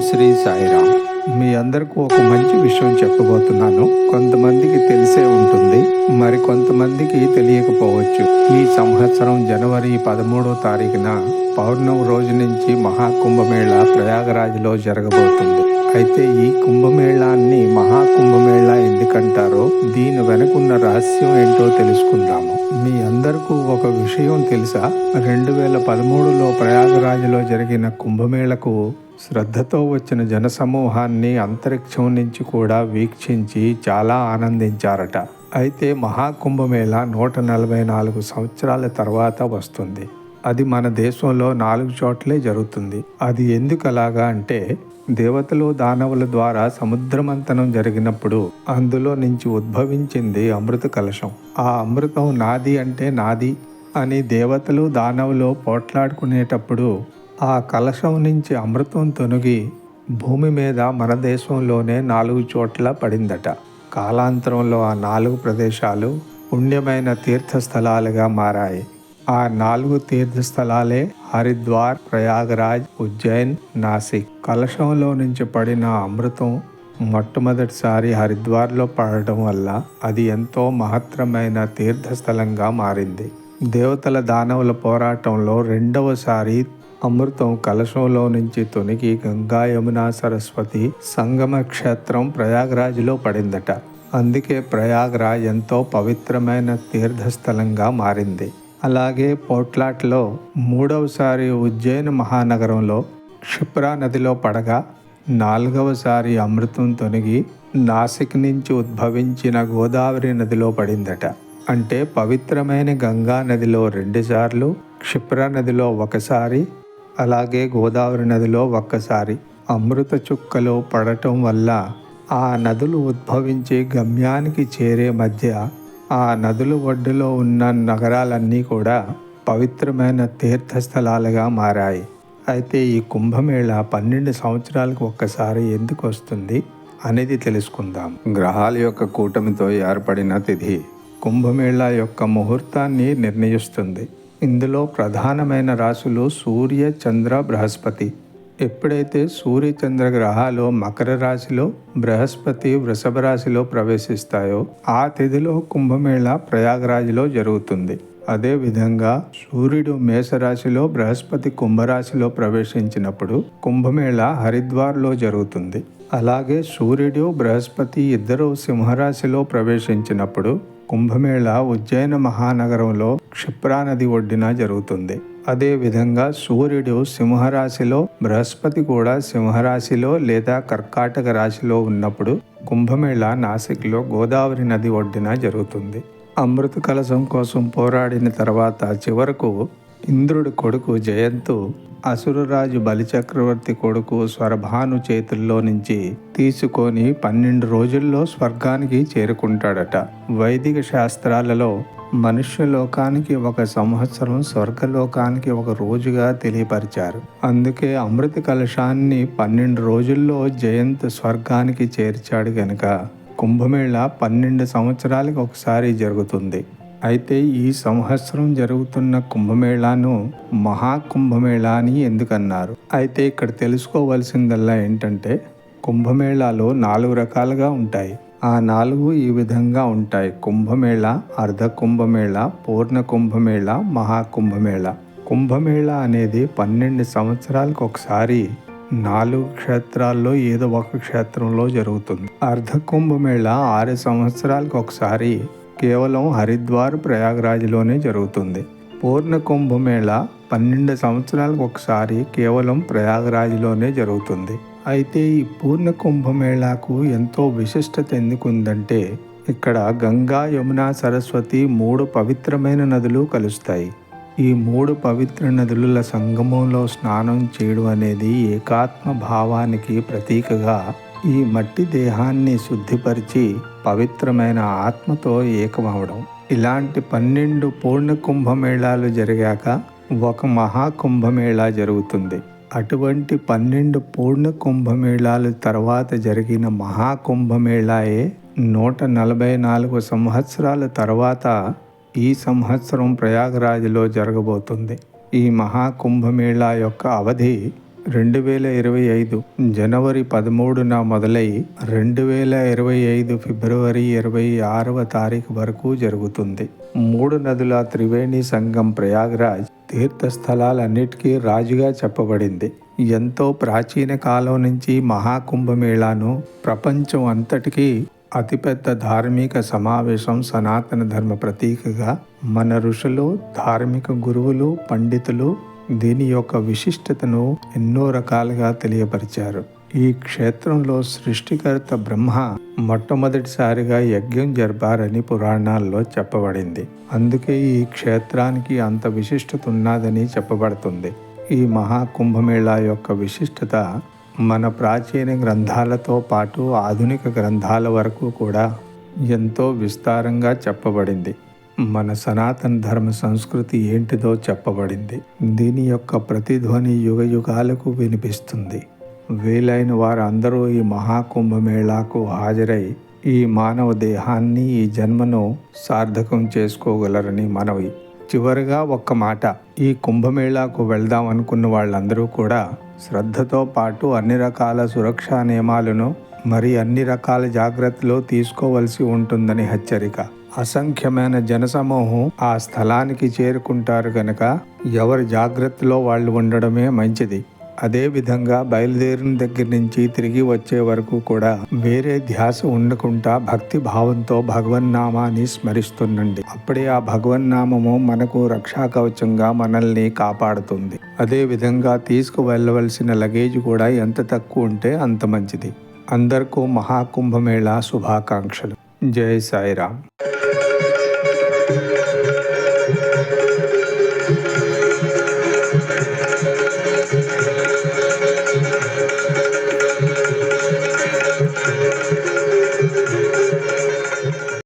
శ్రీ సాయిరామ్. మీ అందరికీ ఒక మంచి విషయం చెప్పబోతున్నాను. కొంతమందికి తెలిసే ఉంటుంది మరి కొంతమందికి తెలియకపోవచ్చు. ఈ సంవత్సరం జనవరి పదమూడో తారీఖున పౌర్ణమి రోజు నుంచి మహాకుంభమేళ ప్రయాగరాజ్లో జరగబోతుంది. అయితే ఈ కుంభమేళాన్ని మహాకుంభమేళ ఎందుకంటారో దీని వెనుకున్న రహస్యం ఏంటో తెలుసుకుందాము. మీ అందరికీ ఒక విషయం తెలుసా? రెండు వేల పదమూడులో ప్రయాగరాజ్లో జరిగిన కుంభమేళకు శ్రద్ధతో వచ్చిన జనసమూహాన్ని అంతరిక్షం నుంచి కూడా వీక్షించి చాలా ఆనందించారట. అయితే మహాకుంభమేళ నూట నలభై నాలుగు సంవత్సరాల తర్వాత వస్తుంది. అది మన దేశంలో నాలుగు చోట్లే జరుగుతుంది. అది ఎందుకు అలాగా అంటే దేవతలు దానవుల ద్వారా సముద్రమంతనం జరిగినప్పుడు అందులో నుంచి ఉద్భవించింది అమృత కలశం. ఆ అమృతం నాది అంటే నాది అని దేవతలు దానవులు పోట్లాడుకునేటప్పుడు ఆ కలశం నుంచి అమృతం తొనిగి భూమి మీద మన దేశంలోనే నాలుగు చోట్ల పడిందట. కాలాంతరంలో ఆ నాలుగు ప్రదేశాలు పుణ్యమైన తీర్థస్థలాలుగా మారాయి. ఆ నాలుగు తీర్థస్థలాలే హరిద్వార్ ప్రయాగరాజ్ ఉజ్జయిన్ నాసిక్. కలశంలో నుంచి పడిన అమృతం మొట్టమొదటిసారి హరిద్వార్లో పడటం వల్ల అది ఎంతో మహత్తరమైన తీర్థస్థలంగా మారింది. దేవతల దానవుల పోరాటంలో రెండవసారి అమృతం కలశంలో నుంచి తొనిగి గంగా యమున సరస్వతి సంగమ క్షేత్రం ప్రయాగరాజ్లో పడిందట. అందుకే ప్రయాగరాజ్ ఎంతో పవిత్రమైన తీర్థస్థలంగా మారింది. అలాగే పోట్లాట్లో మూడవసారి ఉజ్జయిన్ మహానగరంలో క్షిప్రా నదిలో పడగా నాలుగవసారి అమృతం తొనిగి నాసిక్ నుంచి ఉద్భవించిన గోదావరి నదిలో పడిందట. అంటే పవిత్రమైన గంగా నదిలో రెండుసార్లు క్షిప్ర నదిలో ఒకసారి అలాగే గోదావరి నదిలో ఒక్కసారి అమృత చుక్కలో పడటం వల్ల ఆ నదులు ఉద్భవించే గమ్యానికి చేరే మధ్య ఆ నదుల ఒడ్డులో ఉన్న నగరాలన్నీ కూడా పవిత్రమైన తీర్థస్థలాలుగా మారాయి. అయితే ఈ కుంభమేళ పన్నెండు సంవత్సరాలకు ఒక్కసారి ఎందుకు వస్తుంది అనేది తెలుసుకుందాం. గ్రహాల యొక్క కూటమితో ఏర్పడిన తిథి కుంభమేళ యొక్క ముహూర్తాన్ని నిర్ణయిస్తుంది. ఇందులో ప్రధానమైన రాశులు సూర్య చంద్ర బృహస్పతి. ఎప్పుడైతే సూర్యచంద్ర గ్రహాలు మకర రాశిలో బృహస్పతి వృషభ రాశిలో ప్రవేశిస్తాయో ఆ తిథిలో కుంభమేళ ప్రయాగరాజ్లో జరుగుతుంది. అదే విధంగా సూర్యుడు మేషరాశిలో బృహస్పతి కుంభరాశిలో ప్రవేశించినప్పుడు కుంభమేళ హరిద్వార్లో జరుగుతుంది. అలాగే సూర్యుడు బృహస్పతి ఇద్దరు సింహరాశిలో ప్రవేశించినప్పుడు కుంభమేళ ఉజ్జయిన మహానగరంలో క్షిప్రా నది ఒడ్డిన జరుగుతుంది. అదేవిధంగా సూర్యుడు సింహరాశిలో బృహస్పతి కూడా సింహరాశిలో లేదా కర్కాటక రాశిలో ఉన్నప్పుడు కుంభమేళ నాసిక్లో గోదావరి నది ఒడ్డున జరుగుతుంది. అమృత కలశం కోసం పోరాడిన తర్వాత చివరకు ఇంద్రుడి కొడుకు జయంతు అసురరాజు బలిచక్రవర్తి కొడుకు స్వరభాను చేతుల్లో నుంచి తీసుకొని పన్నెండు రోజుల్లో స్వర్గానికి చేరుకుంటాడట. వైదిక శాస్త్రాలలో మనుష్య లోకానికి ఒక సంవత్సరం స్వర్గలోకానికి ఒక రోజుగా తెలియపరిచారు. అందుకే అమృత కలశాన్ని పన్నెండు రోజుల్లో జయంత్ స్వర్గానికి చేర్చాడు గనుక కుంభమేళ పన్నెండు సంవత్సరాలకు ఒకసారి జరుగుతుంది. అయితే ఈ సంవత్సరం జరుగుతున్న కుంభమేళాను మహాకుంభమేళా అని ఎందుకన్నారు? అయితే ఇక్కడ తెలుసుకోవాల్సిందల్లా ఏంటంటే కుంభమేళాలో నాలుగు రకాలుగా ఉంటాయి. ఆ నాలుగు ఈ విధంగా ఉంటాయి. కుంభమేళ అర్ధ కుంభమేళ పూర్ణ కుంభమేళ మహాకుంభమేళ. కుంభమేళ అనేది పన్నెండు సంవత్సరాలకు ఒకసారి నాలుగు క్షేత్రాల్లో ఏదో ఒక క్షేత్రంలో జరుగుతుంది. అర్ధ కుంభమేళ ఆరు సంవత్సరాలకు ఒకసారి కేవలం హరిద్వార్ ప్రయాగరాజ్లోనే జరుగుతుంది. పూర్ణ కుంభమేళ పన్నెండు సంవత్సరాలకు ఒకసారి కేవలం ప్రయాగరాజ్లోనే జరుగుతుంది. అయితే ఈ పూర్ణ కుంభమేళాకు ఎంతో విశిష్టత ఎందుకుందంటే ఇక్కడ గంగా యమున సరస్వతి మూడు పవిత్రమైన నదులు కలుస్తాయి. ఈ మూడు పవిత్ర నదుల సంగమంలో స్నానం చేయడం అనేది ఏకాత్మ భావానికి ప్రతీకగా ఈ మట్టి దేహాన్ని శుద్ధిపరిచి పవిత్రమైన ఆత్మతో ఏకమవడం. ఇలాంటి పన్నెండు పూర్ణ కుంభమేళాలు జరిగాక ఒక మహాకుంభమేళా జరుగుతుంది. అటువంటి పన్నెండు పూర్ణ కుంభమేళాలు తర్వాత జరిగిన మహాకుంభమేళాయే నూట నలభై నాలుగు సంవత్సరాల తర్వాత ఈ సంవత్సరం ప్రయాగరాజ్లో జరగబోతుంది. ఈ మహాకుంభమేళా యొక్క అవధి రెండు వేల ఇరవై ఐదు జనవరి పదమూడున మొదలై రెండు వేల ఇరవై ఐదు ఫిబ్రవరి ఇరవై ఆరవ తారీఖు వరకు జరుగుతుంది. మూడు నదుల త్రివేణి సంఘం ప్రయాగరాజ్ తీర్థస్థలాలన్నిటికీ రాజుగా చెప్పబడింది. ఎంతో ప్రాచీన కాలం నుంచి మహాకుంభమేళాను ప్రపంచం అంతటికీ అతిపెద్ద ధార్మిక సమావేశం సనాతన ధర్మ ప్రతీకగా మన ఋషులు ధార్మిక గురువులు పండితులు దీని యొక్క విశిష్టతను ఎన్నో రకాలుగా తెలియపరిచారు. ఈ క్షేత్రంలో సృష్టికర్త బ్రహ్మ మొట్టమొదటిసారిగా యజ్ఞం జరిపారని పురాణాల్లో చెప్పబడింది. అందుకే ఈ క్షేత్రానికి అంత విశిష్టత ఉన్నదని చెప్పబడుతుంది. ఈ మహాకుంభమేళా యొక్క విశిష్టత మన ప్రాచీన గ్రంథాలతో పాటు ఆధునిక గ్రంథాల వరకు కూడా ఎంతో విస్తారంగా చెప్పబడింది. మన సనాతన ధర్మ సంస్కృతి ఏంటిదో చెప్పబడింది. దీని యొక్క ప్రతిధ్వని యుగ యుగాలకు వినిపిస్తుంది. వీలైన వారందరూ ఈ మహాకుంభమేళాకు హాజరై ఈ మానవ దేహాన్ని ఈ జన్మను సార్థకం చేసుకోగలరని మనవి. చివరిగా ఒక్క మాట. ఈ కుంభమేళాకు వెళ్దాం అనుకున్న వాళ్ళందరూ కూడా శ్రద్ధతో పాటు అన్ని రకాల సురక్షా నియమాలను మరి అన్ని రకాల జాగ్రత్తలు తీసుకోవలసి ఉంటుందని హెచ్చరిక. అసంఖ్యమైన జనసమూహం ఆ స్థలానికి చేరుకుంటారు కనుక ఎవరి జాగ్రత్తలో వాళ్ళు ఉండడమే మంచిది. అదే విధంగా బయలుదేరిన దగ్గర నుంచి తిరిగి వచ్చే వరకు కూడా వేరే ధ్యాస ఉండకుండా భక్తి భావంతో భగవన్నామాన్ని స్మరిస్తుండండి. అప్పుడే ఆ భగవన్నామము మనకు రక్షా కవచంగా మనల్ని కాపాడుతుంది. అదే విధంగా తీసుకు వెళ్ళవలసిన లగేజ్ కూడా ఎంత తక్కువ ఉంటే అంత మంచిది. అందరికీ మహాకుంభమేళా శుభాకాంక్షలు. జై సాయిరామ్.